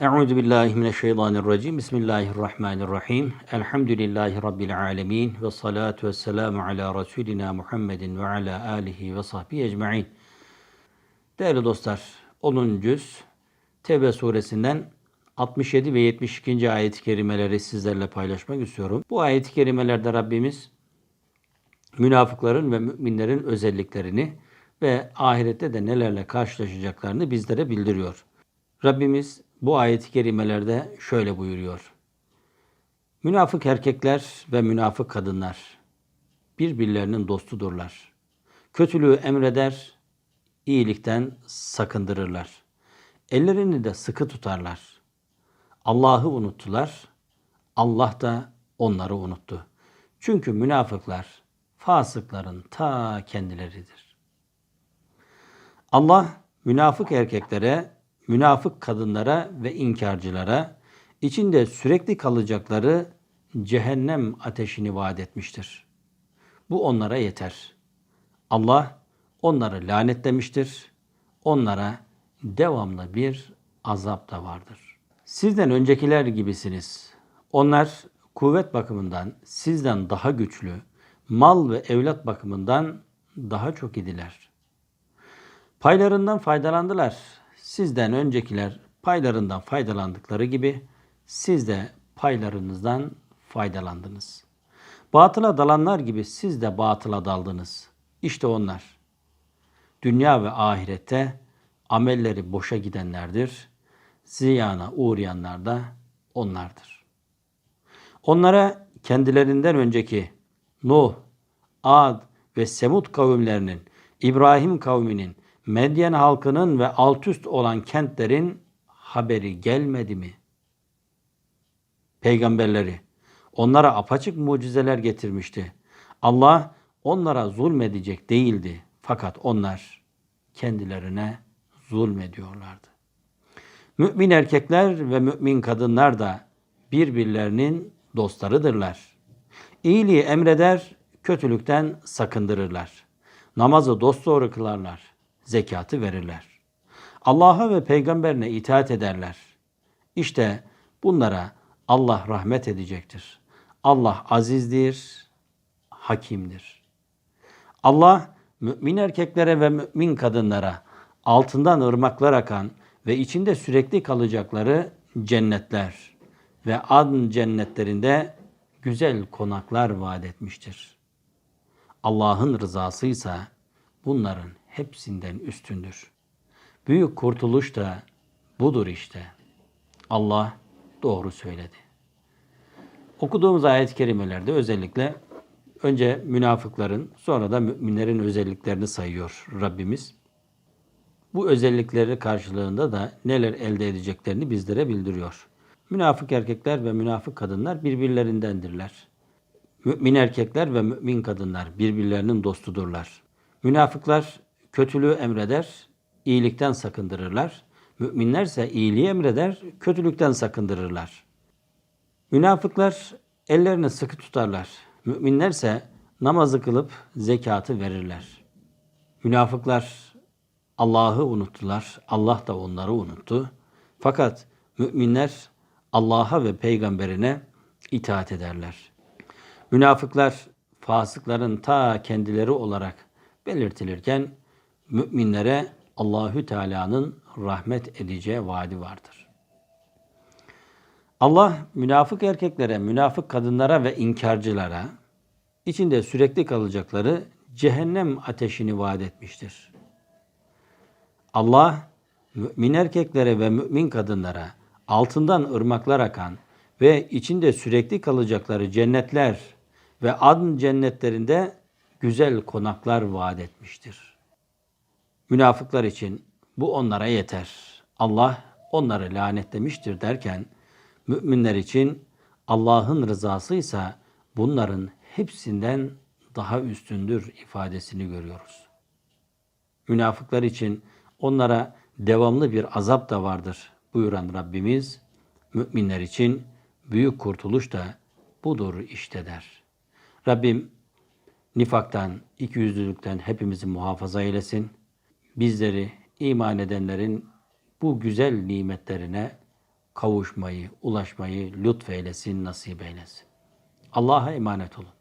Euzu billahi mineşşeytanirracim. Bismillahirrahmanirrahim. Elhamdülillahi rabbil alamin ve salatu vesselamu ala rasulina Muhammedin ve ala alihi ve sahbihi ecmaîn. Değerli dostlar, 10. cüz Tevbe suresinden 67 ve 72. ayet-i kerimeleri sizlerle paylaşmak istiyorum. Bu ayet-i kerimelerde Rabbimiz münafıkların ve müminlerin özelliklerini ve ahirette de nelerle karşılaşacaklarını bizlere bildiriyor. Rabbimiz bu ayet-i kerimelerde şöyle buyuruyor. Münafık erkekler ve münafık kadınlar birbirlerinin dostudurlar. Kötülüğü emreder, iyilikten sakındırırlar. Ellerini de sıkı tutarlar. Allah'ı unuttular, Allah da onları unuttu. Çünkü münafıklar fasıkların ta kendileridir. Allah münafık erkeklere, münafık kadınlara ve inkarcılara içinde sürekli kalacakları cehennem ateşini vaat etmiştir. Bu onlara yeter. Allah onları lanetlemiştir. Onlara devamlı bir azap da vardır. Sizden öncekiler gibisiniz. Onlar kuvvet bakımından sizden daha güçlü, mal ve evlat bakımından daha çok idiler. Paylarından faydalandılar. Sizden öncekiler paylarından faydalandıkları gibi siz de paylarınızdan faydalandınız. Batıla dalanlar gibi siz de batıla daldınız. İşte onlar. Dünya ve ahirette amelleri boşa gidenlerdir. Ziyana uğrayanlar da onlardır. Onlara kendilerinden önceki Nuh, Ad ve Semud kavimlerinin, İbrahim kavminin, Medyen halkının ve altüst olan kentlerin haberi gelmedi mi? Peygamberleri onlara apaçık mucizeler getirmişti. Allah onlara zulmedecek değildi. Fakat onlar kendilerine zulmediyorlardı. Mümin erkekler ve mümin kadınlar da birbirlerinin dostlarıdırlar. İyiliği emreder, kötülükten sakındırırlar. Namazı dosdoğru kılarlar, zekatı verirler. Allah'a ve peygamberine itaat ederler. İşte bunlara Allah rahmet edecektir. Allah azizdir, hakimdir. Allah mümin erkeklere ve mümin kadınlara altından ırmaklar akan ve içinde sürekli kalacakları cennetler ve adn cennetlerinde güzel konaklar vaat etmiştir. Allah'ın rızasıysa bunların hepsinden üstündür. Büyük kurtuluş da budur işte. Allah doğru söyledi. Okuduğumuz ayet-i kerimelerde özellikle önce münafıkların sonra da müminlerin özelliklerini sayıyor Rabbimiz. Bu özellikleri karşılığında da neler elde edeceklerini bizlere bildiriyor. Münafık erkekler ve münafık kadınlar birbirlerindendirler. Mümin erkekler ve mümin kadınlar birbirlerinin dostudurlar. Münafıklar kötülüğü emreder, iyilikten sakındırırlar. Müminler ise iyiliği emreder, kötülükten sakındırırlar. Münafıklar ellerini sıkı tutarlar. Müminler ise namazı kılıp zekatı verirler. Münafıklar Allah'ı unuttular. Allah da onları unuttu. Fakat müminler Allah'a ve peygamberine itaat ederler. Münafıklar fasıkların ta kendileri olarak belirtilirken müminlere Allahü Teala'nın rahmet edeceği vaadi vardır. Allah münafık erkeklere, münafık kadınlara ve inkarcılara içinde sürekli kalacakları cehennem ateşini vaat etmiştir. Allah mümin erkeklere ve mümin kadınlara altından ırmaklar akan ve içinde sürekli kalacakları cennetler ve adn cennetlerinde güzel konaklar vaat etmiştir. Münafıklar için bu onlara yeter. Allah onları lanetlemiştir derken müminler için Allah'ın rızasıysa bunların hepsinden daha üstündür ifadesini görüyoruz. Münafıklar için onlara devamlı bir azap da vardır buyuran Rabbimiz müminler için büyük kurtuluş da budur işte der. Rabbim nifaktan, ikiyüzlülükten hepimizi muhafaza eylesin. Bizleri iman edenlerin bu güzel nimetlerine kavuşmayı, ulaşmayı lütfeylesin, nasip eylesin. Allah'a emanet olun.